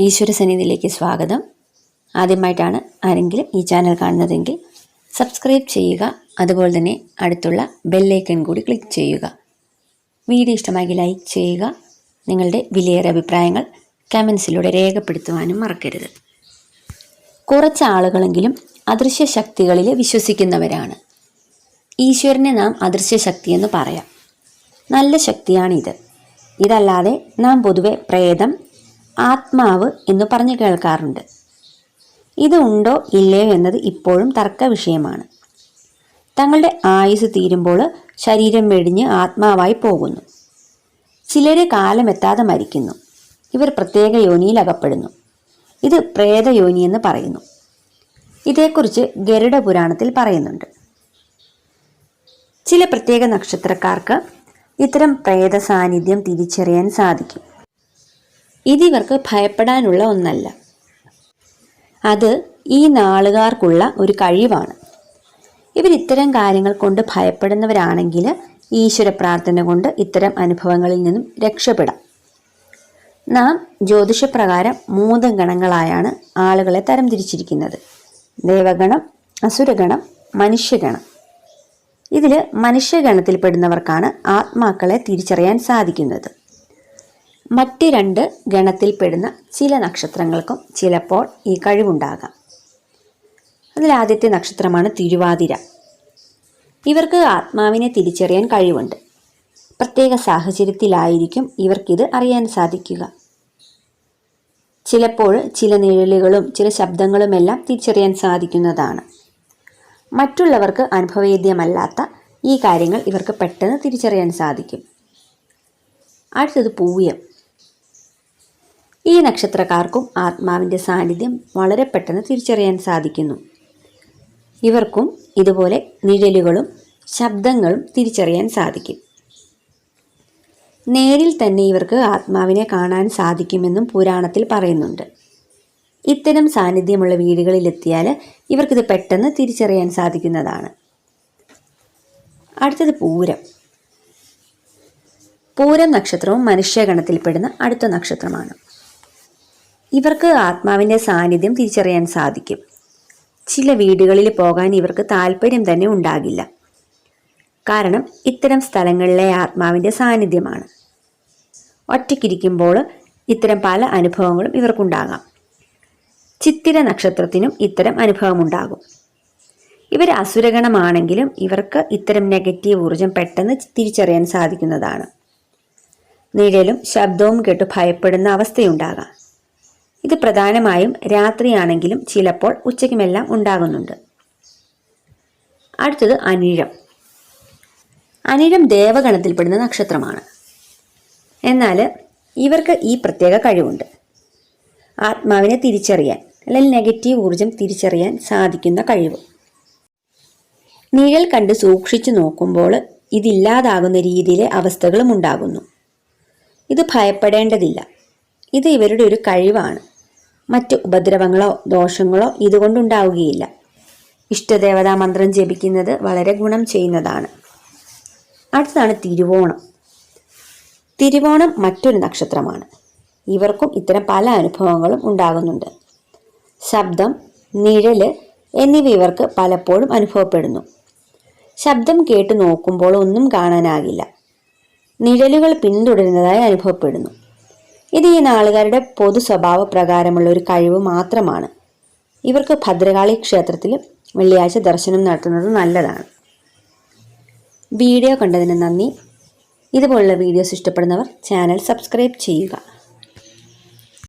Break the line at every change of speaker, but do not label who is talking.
ഈശ്വര സന്നിധിയിലേക്ക് സ്വാഗതം. ആദ്യമായിട്ടാണ് ആരെങ്കിലും ഈ ചാനൽ കാണുന്നതെങ്കിൽ സബ്സ്ക്രൈബ് ചെയ്യുക. അതുപോലെ തന്നെ അടുത്തുള്ള ബെല്ലൈക്കൺ കൂടി ക്ലിക്ക് ചെയ്യുക. വീഡിയോ ഇഷ്ടമാക്കി ലൈക്ക് ചെയ്യുക. നിങ്ങളുടെ വിലയേറെ അഭിപ്രായങ്ങൾ കമൻസിലൂടെ രേഖപ്പെടുത്തുവാനും മറക്കരുത്. കുറച്ച് ആളുകളെങ്കിലും അദൃശ്യ ശക്തികളിൽ വിശ്വസിക്കുന്നവരാണ്. ഈശ്വരനെ നാം അദൃശ്യ ശക്തിയെന്ന് പറയാം. നല്ല ശക്തിയാണിത്. ഇതല്ലാതെ നാം പൊതുവെ പ്രേതം ആത്മാവ് എന്ന് പറഞ്ഞു കേൾക്കാറുണ്ട്. ഇത് ഉണ്ടോ ഇല്ലയോ എന്നത് ഇപ്പോഴും തർക്ക വിഷയമാണ്. തങ്ങളുടെ ആയുസ് തീരുമ്പോൾ ശരീരം വെടിഞ്ഞ് ആത്മാവായി പോകുന്നു. ചിലരെ കാലമെത്താതെ മരിക്കുന്നു. ഇവർ പ്രത്യേക യോനിയിൽ അകപ്പെടുന്നു. ഇത് പ്രേതയോനി എന്ന് പറയുന്നു. ഇതേക്കുറിച്ച് ഗരുഡ പുരാണത്തിൽ പറയുന്നുണ്ട്. ചില പ്രത്യേക നക്ഷത്രക്കാർക്ക് ഇത്തരം പ്രേത സാന്നിധ്യം തിരിച്ചറിയാൻ സാധിക്കും. ഇതിവർക്ക് ഭയപ്പെടാനുള്ള ഒന്നല്ല. അത് ഈ നാളുകാർക്കുള്ള ഒരു കഴിവാണ്. ഇവർ ഇത്തരം കാര്യങ്ങൾ കൊണ്ട് ഭയപ്പെടുന്നവരാണെങ്കിൽ ഈശ്വര പ്രാർത്ഥന കൊണ്ട് ഇത്തരം അനുഭവങ്ങളിൽ നിന്നും രക്ഷപ്പെടാം. നാം ജ്യോതിഷപ്രകാരം മൂന്ന് ഗണങ്ങളായാണ് ആളുകളെ തരംതിരിച്ചിരിക്കുന്നത്. ദേവഗണം അസുരഗണം മനുഷ്യഗണം. ഇതിൽ മനുഷ്യഗണത്തിൽപ്പെടുന്നവർക്കാണ് ആത്മാക്കളെ തിരിച്ചറിയാൻ സാധിക്കുന്നത്. മറ്റ് രണ്ട് ഗണത്തിൽപ്പെടുന്ന ചില നക്ഷത്രങ്ങൾക്കും ചിലപ്പോൾ ഈ കഴിവുണ്ടാകാം. അതിൽ ആദ്യത്തെ നക്ഷത്രമാണ് തിരുവാതിര. ഇവർക്ക് ആത്മാവിനെ തിരിച്ചറിയാൻ കഴിവുണ്ട്. പ്രത്യേക സാഹചര്യത്തിലായിരിക്കും ഇവർക്കിത് അറിയാൻ സാധിക്കുക. ചിലപ്പോൾ ചില നിഴലുകളും ചില ശബ്ദങ്ങളുമെല്ലാം തിരിച്ചറിയാൻ സാധിക്കുന്നതാണ്. മറ്റുള്ളവർക്ക് അനുഭവവേദ്യമല്ലാത്ത ഈ കാര്യങ്ങൾ ഇവർക്ക് പെട്ടെന്ന് തിരിച്ചറിയാൻ സാധിക്കും. അടുത്തത് പൂയം. ഈ നക്ഷത്രക്കാർക്കും ആത്മാവിന്റെ സാന്നിധ്യം വളരെ പെട്ടെന്ന് തിരിച്ചറിയാൻ സാധിക്കുന്നു. ഇവർക്കും ഇതുപോലെ നിഴലുകളും ശബ്ദങ്ങളും തിരിച്ചറിയാൻ സാധിക്കും. നേരിൽ തന്നെ ഇവർക്ക് ആത്മാവിനെ കാണാൻ സാധിക്കുമെന്നും പുരാണത്തിൽ പറയുന്നുണ്ട്. ഇത്തരം സാന്നിധ്യമുള്ള വീടുകളിലെത്തിയാൽ ഇവർക്കിത് പെട്ടെന്ന് തിരിച്ചറിയാൻ സാധിക്കുന്നതാണ്. അടുത്തത് പൂരം. പൂരം നക്ഷത്രവും മനുഷ്യഗണത്തിൽപ്പെടുന്ന അടുത്ത നക്ഷത്രമാണ്. ഇവർക്ക് ആത്മാവിന്റെ സാന്നിധ്യം തിരിച്ചറിയാൻ സാധിക്കും. ചില വീടുകളിൽ പോകാൻ ഇവർക്ക് താല്പര്യം തന്നെ ഉണ്ടാകില്ല. കാരണം ഇത്തരം സ്ഥലങ്ങളിലെ ആത്മാവിന്റെ സാന്നിധ്യമാണ്. ഒറ്റയ്ക്കിരിക്കുമ്പോൾ ഇത്തരം പല അനുഭവങ്ങളും ഇവർക്കുണ്ടാകാം. ചിത്തിര നക്ഷത്രത്തിനും ഇത്തരം അനുഭവമുണ്ടാകും. ഇവർ അസുരഗണമാണെങ്കിലും ഇവർക്ക് ഇത്തരം നെഗറ്റീവ് ഊർജം പെട്ടെന്ന് തിരിച്ചറിയാൻ സാധിക്കുന്നതാണ്. നിഴലും ശബ്ദവും കേട്ട് ഭയപ്പെടുന്ന അവസ്ഥയുണ്ടാകാം. ഇത് പ്രധാനമായും രാത്രിയാണെങ്കിലും ചിലപ്പോൾ ഉച്ചയ്ക്കുമെല്ലാം ഉണ്ടാകുന്നുണ്ട്. അടുത്തത് അനിഴം. അനിഴം ദേവഗണത്തിൽപ്പെടുന്ന നക്ഷത്രമാണ്. എന്നാൽ ഇവർക്ക് ഈ പ്രത്യേക കഴിവുണ്ട്. ആത്മാവിനെ തിരിച്ചറിയാൻ അല്ലെങ്കിൽ നെഗറ്റീവ് ഊർജം തിരിച്ചറിയാൻ സാധിക്കുന്ന കഴിവ്. നിഴൽ കണ്ട് സൂക്ഷിച്ചു നോക്കുമ്പോൾ ഇതില്ലാതാകുന്ന രീതിയിലെ അവസ്ഥകളും ഉണ്ടാകുന്നു. ഇത് ഭയപ്പെടേണ്ടതില്ല. ഇത് ഇവരുടെ ഒരു കഴിവാണ്. മറ്റ് ഉപദ്രവങ്ങളോ ദോഷങ്ങളോ ഇതുകൊണ്ടുണ്ടാവുകയില്ല. ഇഷ്ടദേവതാ മന്ത്രം ജപിക്കുന്നത് വളരെ ഗുണം ചെയ്യുന്നതാണ്. അടുത്തതാണ് തിരുവോണം. തിരുവോണം മറ്റൊരു നക്ഷത്രമാണ്. ഇവർക്കും ഇത്തരം പല അനുഭവങ്ങളും ഉണ്ടാകുന്നുണ്ട്. ശബ്ദം നിഴൽ എന്നിവ ഇവർക്ക് പലപ്പോഴും അനുഭവപ്പെടുന്നു. ശബ്ദം കേട്ട് നോക്കുമ്പോൾ ഒന്നും കാണാനാകില്ല. നിഴലുകൾ പിന്തുടരുന്നതായി അനുഭവപ്പെടുന്നു. ഇത് ഈ നാളുകാരുടെ പൊതു സ്വഭാവ പ്രകാരമുള്ള ഒരു കഴിവ് മാത്രമാണ്. ഇവർക്ക് ഭദ്രകാളി ക്ഷേത്രത്തിൽ വെള്ളിയാഴ്ച ദർശനം നടത്തുന്നത് നല്ലതാണ്. വീഡിയോ കണ്ടതിന് നന്ദി. ഇതുപോലുള്ള വീഡിയോസ് ഇഷ്ടപ്പെടുന്നവർ ചാനൽ സബ്സ്ക്രൈബ് ചെയ്യുക.